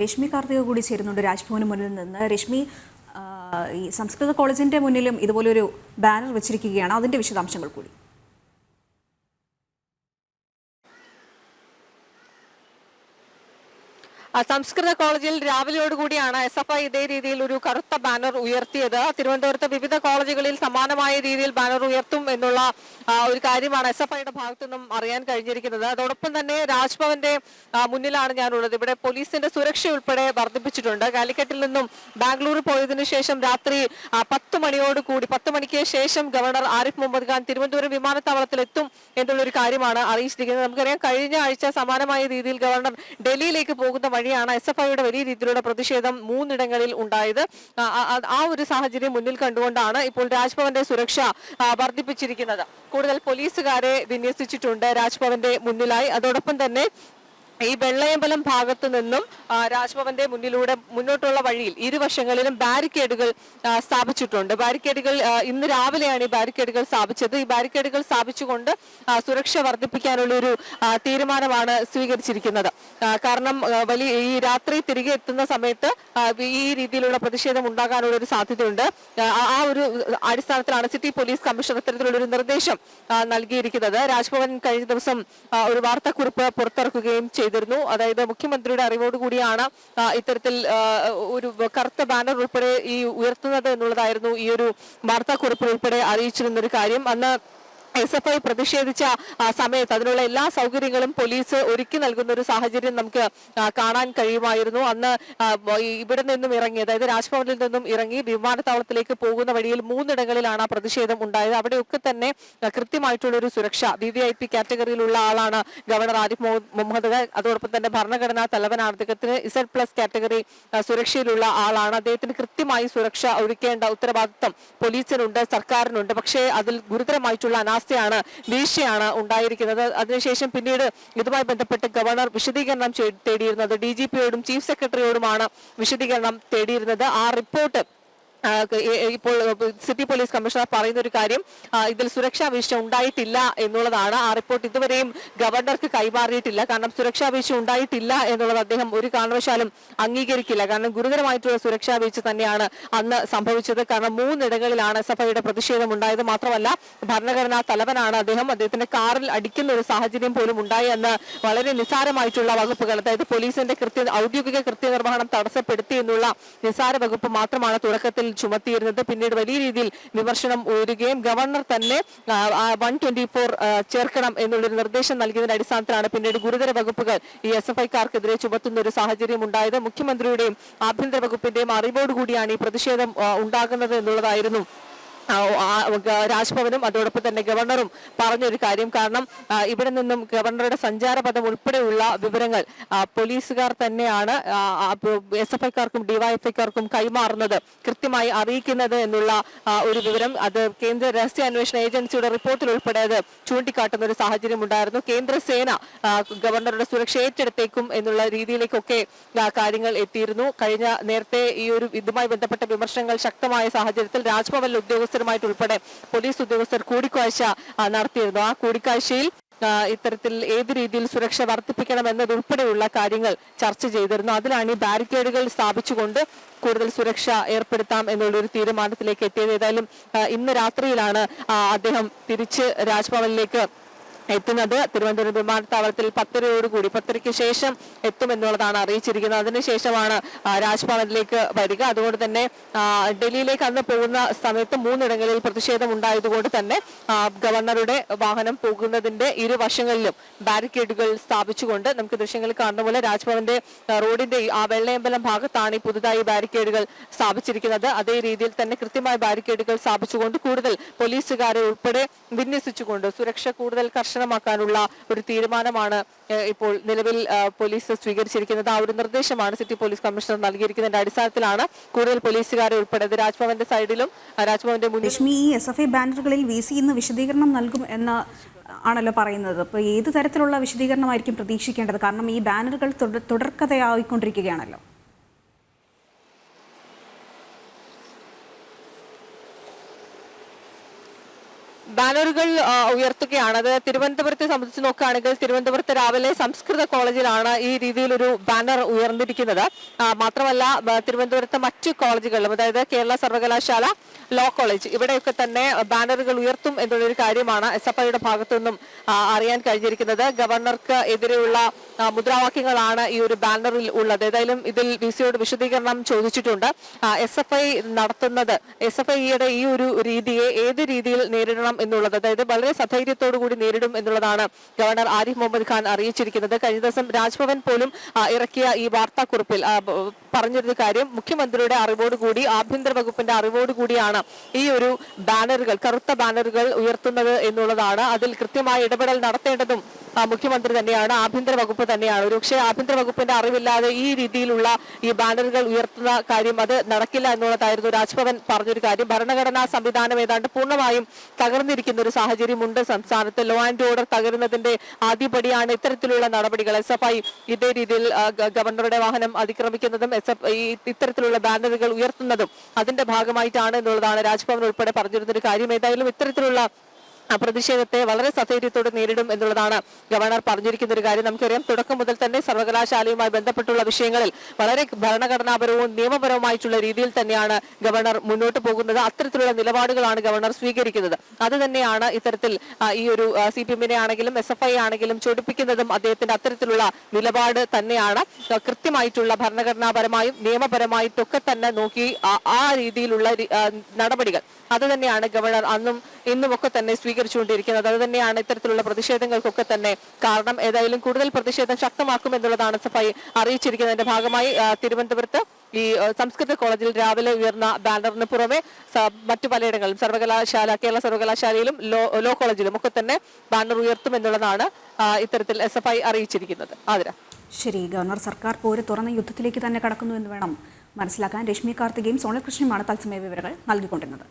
രശ്മി കാർത്തിക കൂടി ചേരുന്നുണ്ട് രാജ്ഭവന് മുന്നിൽ നിന്ന്. രശ്മി ഈ സംസ്കൃത കോളേജിന്റെ മുന്നിലും ഇതുപോലൊരു ബാനർ വെച്ചിരിക്കുകയാണ്. അതിന്റെ വിശദാംശങ്ങൾ കൂടി. സംസ്കൃത കോളേജിൽ രാവിലെയോടുകൂടിയാണ് എസ് എഫ് ഐ ഇതേ രീതിയിൽ ഒരു കറുത്ത ബാനർ ഉയർത്തിയത്. തിരുവനന്തപുരത്ത് വിവിധ കോളേജുകളിൽ സമാനമായ രീതിയിൽ ബാനർ ഉയർത്തും എന്നുള്ള ഒരു കാര്യമാണ് എസ് എഫ് ഐയുടെ ഭാഗത്തു നിന്നും അറിയാൻ കഴിഞ്ഞിരിക്കുന്നത്. അതോടൊപ്പം തന്നെ രാജ്ഭവന്റെ മുന്നിലാണ് ഞാനുള്ളത്. ഇവിടെ പോലീസിന്റെ സുരക്ഷ ഉൾപ്പെടെ വർദ്ധിപ്പിച്ചിട്ടുണ്ട്. കാലിക്കറ്റിൽ നിന്നും ബാംഗ്ലൂർ പോയതിനു ശേഷം രാത്രി പത്ത് മണിയോട് കൂടി പത്ത് മണിക്ക് ശേഷം ഗവർണർ ആരിഫ് മുഹമ്മദ് ഖാൻ തിരുവനന്തപുരം വിമാനത്താവളത്തിൽ എത്തും എന്നുള്ളൊരു കാര്യമാണ് അറിയിച്ചിരിക്കുന്നത്. നമുക്കറിയാം കഴിഞ്ഞ ആഴ്ച സമാനമായ രീതിയിൽ ഗവർണർ ഡൽഹിയിലേക്ക് പോകുന്ന വഴിയാണ് എസ് എഫ് ഐയുടെ വലിയ രീതിയിലുള്ള പ്രതിഷേധം മൂന്നിടങ്ങളിൽ ഉണ്ടായത്. ആ, ഒരു സാഹചര്യം മുന്നിൽ കണ്ടുകൊണ്ടാണ് ഇപ്പോൾ രാജ്ഭവന്റെ സുരക്ഷ വർദ്ധിപ്പിച്ചിരിക്കുന്നത്. കൂടുതൽ പോലീസുകാരെ വിന്യസിച്ചിട്ടുണ്ട് രാജ്ഭവന്റെ മുന്നിലായി. അതോടൊപ്പം തന്നെ ഈ വെള്ളയമ്പലം ഭാഗത്തു നിന്നും രാജ്ഭവന്റെ മുന്നിലൂടെ മുന്നോട്ടുള്ള വഴിയിൽ ഇരുവശങ്ങളിലും ബാരിക്കേഡുകൾ സ്ഥാപിച്ചിട്ടുണ്ട്. ബാരിക്കേഡുകൾ ഇന്ന് രാവിലെയാണ് ഈ ബാരിക്കേഡുകൾ സ്ഥാപിച്ചത്. ഈ ബാരിക്കേഡുകൾ സ്ഥാപിച്ചുകൊണ്ട് സുരക്ഷ വർദ്ധിപ്പിക്കാനുള്ള ഒരു തീരുമാനമാണ് സ്വീകരിച്ചിരിക്കുന്നത്. കാരണം വലിയ ഈ രാത്രി തിരികെ എത്തുന്ന സമയത്ത് ഈ രീതിയിലുള്ള പ്രതിഷേധം ഉണ്ടാകാനുള്ള ഒരു സാധ്യതയുണ്ട്. ആ, ഒരു അടിസ്ഥാനത്തിലാണ് സിറ്റി പോലീസ് കമ്മീഷണർ ഇത്തരത്തിലുള്ള ഒരു നിർദ്ദേശം നൽകിയിരിക്കുന്നത്. രാജ്ഭവൻ കഴിഞ്ഞ ദിവസം ഒരു വാർത്താക്കുറിപ്പ് പുറത്തിറക്കുകയും ചെയ്തിരുന്നു. അതായത് മുഖ്യമന്ത്രിയുടെ അറിവോടുകൂടിയാണ് കൂടിയാണ് ഇത്തരത്തിൽ ഒരു കറുത്ത ബാനർ ഉൾപ്പെടെ ഈ ഉയർത്തുന്നത് എന്നുള്ളതായിരുന്നു ഈ ഒരു വാർത്താക്കുറിപ്പിൽ ഉൾപ്പെടെ അറിയിച്ചിരുന്ന ഒരു കാര്യം. അന്ന് എസ് എഫ് ഐ പ്രതിഷേധിച്ച സമയത്ത് അതിനുള്ള എല്ലാ സൗകര്യങ്ങളും പോലീസ് ഒരുക്കി നൽകുന്ന ഒരു സാഹചര്യം നമുക്ക് കാണാൻ കഴിയുമായിരുന്നു. അന്ന് ഇവിടെ നിന്നും ഇറങ്ങി അതായത് രാജ്ഭവനിൽ നിന്നും ഇറങ്ങി വിമാനത്താവളത്തിലേക്ക് പോകുന്ന വഴിയിൽ മൂന്നിടങ്ങളിലാണ് ആ പ്രതിഷേധം ഉണ്ടായത്. അവിടെയൊക്കെ തന്നെ കൃത്യമായിട്ടുള്ള ഒരു സുരക്ഷ. വി വി ഐ പി കാറ്റഗറിയിലുള്ള ആളാണ് ഗവർണർ ആരിഫ് മുഹ- മുഹമ്മദ്. അതോടൊപ്പം തന്നെ ഭരണഘടനാ തലവനാണ് അദ്ദേഹത്തിന് ഇസഡ് പ്ലസ് കാറ്റഗറി സുരക്ഷയിലുള്ള ആളാണ്. അദ്ദേഹത്തിന് കൃത്യമായി സുരക്ഷ ഒരുക്കേണ്ട ഉത്തരവാദിത്വം പോലീസിനുണ്ട് സർക്കാരിനുണ്ട്. പക്ഷേ അതിൽ ഗുരുതരമായിട്ടുള്ള അനാസ്ഥയാണ് വീഴ്ചയാണ് ഉണ്ടായിരിക്കുന്നത്. അതിനുശേഷം പിന്നീട് ഇതുമായി ബന്ധപ്പെട്ട് ഗവർണർ വിശദീകരണം തേടിയിരുന്നത്. ഡി ജി പിയോടും ചീഫ് സെക്രട്ടറിയോടുമാണ് വിശദീകരണം തേടിയിരുന്നത്. ആ റിപ്പോർട്ട് ഇപ്പോൾ സിറ്റി പോലീസ് കമ്മീഷണർ പറയുന്ന ഒരു കാര്യം ഇതിൽ സുരക്ഷാ വീഴ്ച ഉണ്ടായിട്ടില്ല എന്നുള്ളതാണ്. ആ റിപ്പോർട്ട് ഇതുവരെയും ഗവർണർക്ക് കൈമാറിയിട്ടില്ല. കാരണം സുരക്ഷാ വീഴ്ച ഉണ്ടായിട്ടില്ല എന്നുള്ളത് അദ്ദേഹം ഒരു കാരണവശാലും അംഗീകരിക്കില്ല. കാരണം ഗുരുതരമായിട്ടുള്ള സുരക്ഷാ വീഴ്ച തന്നെയാണ് അന്ന് സംഭവിച്ചത്. കാരണം മൂന്നിടങ്ങളിലാണ് സഭയുടെ പ്രതിഷേധം ഉണ്ടായത് മാത്രമല്ല ഭരണഘടനാ തലവനാണ് അദ്ദേഹം. അദ്ദേഹത്തിന്റെ കാറിൽ അടിക്കുന്ന ഒരു സാഹചര്യം പോലും ഉണ്ടായി എന്ന് വളരെ നിസ്സാരമായിട്ടുള്ള വകുപ്പുകൾ അതായത് പോലീസിന്റെ കൃത്യ ഔദ്യോഗിക കൃത്യനിർവഹണം തടസ്സപ്പെടുത്തി എന്നുള്ള നിസ്സാര വകുപ്പ് മാത്രമാണ് തുടക്കത്തിൽ ചുമത്തിയിരുന്നത്. പിന്നീട് വലിയ രീതിയിൽ വിമർശനം ഉയരുകയും ഗവർണർ തന്നെ വൺ ട്വന്റി ഫോർ ചേർക്കണം എന്നുള്ളൊരു നിർദ്ദേശം നൽകിയതിന്റെ അടിസ്ഥാനത്തിലാണ് പിന്നീട് ഗുരുതര വകുപ്പുകൾ ഈ എസ് എഫ് ഐക്കാർക്കെതിരെ ചുമത്തുന്ന ഒരു സാഹചര്യം ഉണ്ടായത്. മുഖ്യമന്ത്രിയുടെയും ആഭ്യന്തര വകുപ്പിന്റെയും അറിവോടുകൂടിയാണ് ഈ പ്രതിഷേധം ഉണ്ടാകുന്നത് എന്നുള്ളതായിരുന്നു രാജ്ഭവനും അതോടൊപ്പം തന്നെ ഗവർണറും പറഞ്ഞൊരു കാര്യം കാരണം ഇവിടെ നിന്നും ഗവർണറുടെ സഞ്ചാരപഥം ഉൾപ്പെടെയുള്ള വിവരങ്ങൾ പോലീസുകാർ തന്നെയാണ് എസ് എഫ് ഐക്കാർക്കും ഡിവൈഎഫ്ഐക്കാർക്കും കൈമാറുന്നത് കൃത്യമായി അറിയിക്കുന്നത് എന്നുള്ള ഒരു വിവരം അത് കേന്ദ്ര രഹസ്യാന്വേഷണ ഏജൻസിയുടെ റിപ്പോർട്ടിൽ ഉൾപ്പെടെ അത് ചൂണ്ടിക്കാട്ടുന്ന ഒരു സാഹചര്യം ഉണ്ടായിരുന്നു. കേന്ദ്ര സേന ഗവർണറുടെ സുരക്ഷ ഏറ്റെടുത്തേക്കും എന്നുള്ള രീതിയിലേക്കൊക്കെ കാര്യങ്ങൾ എത്തിയിരുന്നു. കഴിഞ്ഞ നേരത്തെ ഈ ഒരു ഇതുമായി ബന്ധപ്പെട്ട വിമർശനങ്ങൾ ശക്തമായ സാഹചര്യത്തിൽ രാജ്ഭവനിലെ ഉദ്യോഗസ്ഥരുമായിട്ട് ഉൾപ്പെടെ പോലീസ് ഉദ്യോഗസ്ഥർ കൂടിക്കാഴ്ച നടത്തിയിരുന്നു. ആ കൂടിക്കാഴ്ചയിൽ ഇത്തരത്തിൽ ഏത് രീതിയിൽ സുരക്ഷ വർദ്ധിപ്പിക്കണം എന്നതുൾപ്പെടെയുള്ള കാര്യങ്ങൾ ചർച്ച ചെയ്തിരുന്നു. അതിലാണ് ഈ ബാരിക്കേഡുകൾ സ്ഥാപിച്ചുകൊണ്ട് കൂടുതൽ സുരക്ഷ ഏർപ്പെടുത്താം എന്നുള്ളൊരു തീരുമാനത്തിലേക്ക് എത്തിയത്. ഏതായാലും ഇന്ന് രാത്രിയിലാണ് അദ്ദേഹം തിരിച്ച് രാജ്ഭവനിലേക്ക് എത്തുന്നത്. തിരുവനന്തപുരം വിമാനത്താവളത്തിൽ പത്തരയോടുകൂടി പത്തരയ്ക്ക് ശേഷം എത്തുമെന്നുള്ളതാണ് അറിയിച്ചിരിക്കുന്നത്. അതിനുശേഷമാണ് രാജ്ഭവനിലേക്ക് വരിക. അതുകൊണ്ട് തന്നെ ഡൽഹിയിലേക്ക് അന്ന് പോകുന്ന സമയത്ത് മൂന്നിടങ്ങളിൽ പ്രതിഷേധം ഉണ്ടായതുകൊണ്ട് തന്നെ ഗവർണറുടെ വാഹനം പോകുന്നതിന്റെ ഇരുവശങ്ങളിലും ബാരിക്കേഡുകൾ സ്ഥാപിച്ചുകൊണ്ട് നമുക്ക് ദൃശ്യങ്ങളിൽ കാണുന്ന പോലെ രാജ്ഭവന്റെ റോഡിന്റെ ആ വെള്ളയമ്പലം ഭാഗത്താണ് ഈ പുതുതായി ബാരിക്കേഡുകൾ സ്ഥാപിച്ചിരിക്കുന്നത്. അതേ രീതിയിൽ തന്നെ കൃത്യമായ ബാരിക്കേഡുകൾ സ്ഥാപിച്ചുകൊണ്ട് കൂടുതൽ പോലീസുകാരെ ഉൾപ്പെടെ വിന്യസിച്ചുകൊണ്ട് സുരക്ഷ കൂടുതൽ കർശനമാക്കാനുള്ള ഒരു തീരുമാനമാണ് ഇപ്പോൾ നിലവിൽ പോലീസ് സ്വീകരിച്ചിരിക്കുന്നത്. ആ ഒരു നിർദ്ദേശമാണ് സിറ്റി പോലീസ് കമ്മീഷണർ നൽകിയിരിക്കുന്നതിന്റെ അടിസ്ഥാനത്തിലാണ് കൂടുതൽ പോലീസുകാരെ ഉൾപ്പെടെ രാജ്ഭവന്റെ സൈഡിലും രാജ്ഭവന്റെ മുന്നിൽ ഈ എസ് എഫ് ഐ ബാനറുകളിൽ വി സി ഇന്ന് വിശദീകരണം നൽകും എന്ന ആണല്ലോ പറയുന്നത്. അപ്പോൾ ഏത് തരത്തിലുള്ള വിശദീകരണമായിരിക്കും പ്രതീക്ഷിക്കേണ്ടത്? കാരണം ഈ ബാനറുകൾ തുടർ തുടർക്കഥയായിക്കൊണ്ടിരിക്കുകയാണല്ലോ. ബാനറുകൾ ഉയർത്തുകയാണ്. അത് തിരുവനന്തപുരത്തെ സംബന്ധിച്ച് നോക്കുകയാണെങ്കിൽ തിരുവനന്തപുരത്ത് രാവിലെ സംസ്കൃത കോളേജിലാണ് ഈ രീതിയിൽ ഒരു ബാനർ ഉയർന്നിരിക്കുന്നത്. മാത്രമല്ല തിരുവനന്തപുരത്തെ മറ്റു കോളേജുകളിലും അതായത് കേരള സർവകലാശാല ലോ കോളേജ് ഇവിടെയൊക്കെ തന്നെ ബാനറുകൾ ഉയർത്തും എന്നുള്ളൊരു കാര്യമാണ് എസ് എഫ് ഐയുടെ ഭാഗത്തു നിന്നും അറിയാൻ കഴിഞ്ഞിരിക്കുന്നത്. ഗവർണർക്ക് എതിരെയുള്ള മുദ്രാവാക്യങ്ങളാണ് ഈ ഒരു ബാനറിൽ ഉള്ളത്. ഏതായാലും ഇതിൽ വി സിയോട് വിശദീകരണം ചോദിച്ചിട്ടുണ്ട്. എസ് എഫ് ഐ നടത്തുന്നത് എസ് എഫ് ഐയുടെ ഈ ഒരു രീതിയെ ഏത് രീതിയിൽ നേരിടണം എന്നുള്ളത് അതായത് വളരെ സധൈര്യത്തോടു കൂടി നേരിടും എന്നുള്ളതാണ് ഗവർണർ ആരിഫ് മുഹമ്മദ് ഖാൻ അറിയിച്ചിരിക്കുന്നത്. കഴിഞ്ഞ ദിവസം രാജ്ഭവൻ പോലും ഇറക്കിയ ഈ വാർത്താക്കുറിപ്പിൽ പറഞ്ഞിരുന്ന കാര്യം മുഖ്യമന്ത്രിയുടെ അറിവോടുകൂടി ആഭ്യന്തര വകുപ്പിന്റെ അറിവോടുകൂടിയാണ് ഈ ഒരു ബാനറുകൾ കറുത്ത ബാനറുകൾ ഉയർത്തുന്നത് എന്നുള്ളതാണ്. അതിൽ കൃത്യമായ ഇടപെടൽ നടത്തേണ്ടതും മുഖ്യമന്ത്രി തന്നെയാണ് ആഭ്യന്തര വകുപ്പ് തന്നെയാണ്. ഒരുപക്ഷെ ആഭ്യന്തര വകുപ്പിന്റെ അറിവില്ലാതെ ഈ രീതിയിലുള്ള ഈ ബാനറുകൾ ഉയർത്തുന്ന കാര്യം അത് നടക്കില്ല എന്നുള്ളതായിരുന്നു രാജ്ഭവൻ പറഞ്ഞൊരു കാര്യം. ഭരണഘടനാ സംവിധാനം ഏതാണ്ട് പൂർണമായും തകർന്നിരിക്കുന്ന ഒരു സാഹചര്യമുണ്ട് സംസ്ഥാനത്ത്. ലോ ആൻഡ് ഓർഡർ തകരുന്നതിന്റെ ആദ്യപടിയാണ് ഇത്തരത്തിലുള്ള നടപടികൾ എസ് എഫ് ഐ ഇതേ രീതിയിൽ ഗവർണറുടെ വാഹനം അതിക്രമിക്കുന്നതും എസ് എഫ് ഈ ഇത്തരത്തിലുള്ള ബാനറുകൾ ഉയർത്തുന്നതും അതിന്റെ ഭാഗമായിട്ടാണ് എന്നുള്ളതാണ് രാജ്ഭവൻ ഉൾപ്പെടെ പറഞ്ഞിരുന്ന ഒരു കാര്യം. ഏതായാലും ഇത്തരത്തിലുള്ള ആ പ്രതിഷേധത്തെ വളരെ സധൈര്യത്തോടെ നേരിടും എന്നുള്ളതാണ് ഗവർണർ പറഞ്ഞിരിക്കുന്ന ഒരു കാര്യം. നമുക്കറിയാം തുടക്കം മുതൽ തന്നെ സർവകലാശാലയുമായി ബന്ധപ്പെട്ടുള്ള വിഷയങ്ങളിൽ വളരെ ഭരണഘടനാപരവും നിയമപരവുമായിട്ടുള്ള രീതിയിൽ തന്നെയാണ് ഗവർണർ മുന്നോട്ട് പോകുന്നത്. അത്തരത്തിലുള്ള നിലപാടുകളാണ് ഗവർണർ സ്വീകരിക്കുന്നത്. അത് തന്നെയാണ് ഇത്തരത്തിൽ ഈ ഒരു സി പി എമ്മിനെ ആണെങ്കിലും എസ് എഫ് ഐ ആണെങ്കിലും ചൊടിപ്പിക്കുന്നതും അദ്ദേഹത്തിന്റെ അത്തരത്തിലുള്ള നിലപാട് തന്നെയാണ്. കൃത്യമായിട്ടുള്ള ഭരണഘടനാപരമായും നിയമപരമായിട്ടൊക്കെ തന്നെ നോക്കി ആ രീതിയിലുള്ള നടപടികൾ. അത് തന്നെയാണ് ഗവർണർ അന്നും ഇന്നും ഒക്കെ തന്നെ സ്വീകരിച്ചുകൊണ്ടിരിക്കുന്നത്. അത് തന്നെയാണ് ഇത്തരത്തിലുള്ള പ്രതിഷേധങ്ങൾക്കൊക്കെ തന്നെ കാരണം ഏതായാലും കൂടുതൽ പ്രതിഷേധം ശക്തമാക്കും എന്നുള്ളതാണ് എസ് അറിയിച്ചിരിക്കുന്നതിന്റെ ഭാഗമായി. തിരുവനന്തപുരത്ത് ഈ സംസ്കൃത കോളേജിൽ രാവിലെ ഉയർന്ന ബാനറിന് പുറമെ മറ്റു പലയിടങ്ങളിലും സർവകലാശാല കേരള സർവകലാശാലയിലും ലോ ലോ കോളേജിലും ഒക്കെ തന്നെ ബാനർ ഉയർത്തും എന്നുള്ളതാണ് ഇത്തരത്തിൽ എസ് എഫ് ഐ അറിയിച്ചിരിക്കുന്നത്. ആതിര. ശരി ഗവർണർ സർക്കാർ പോര് തുറന്ന യുദ്ധത്തിലേക്ക് തന്നെ കടക്കുന്നു എന്ന് വേണം മനസ്സിലാക്കാൻ. രശ്മി കാർത്തികയും സോണൽ കൃഷ്ണയുമാണ് തത്സമയ വിവരങ്ങൾ നൽകിക്കൊണ്ടിരുന്നത്.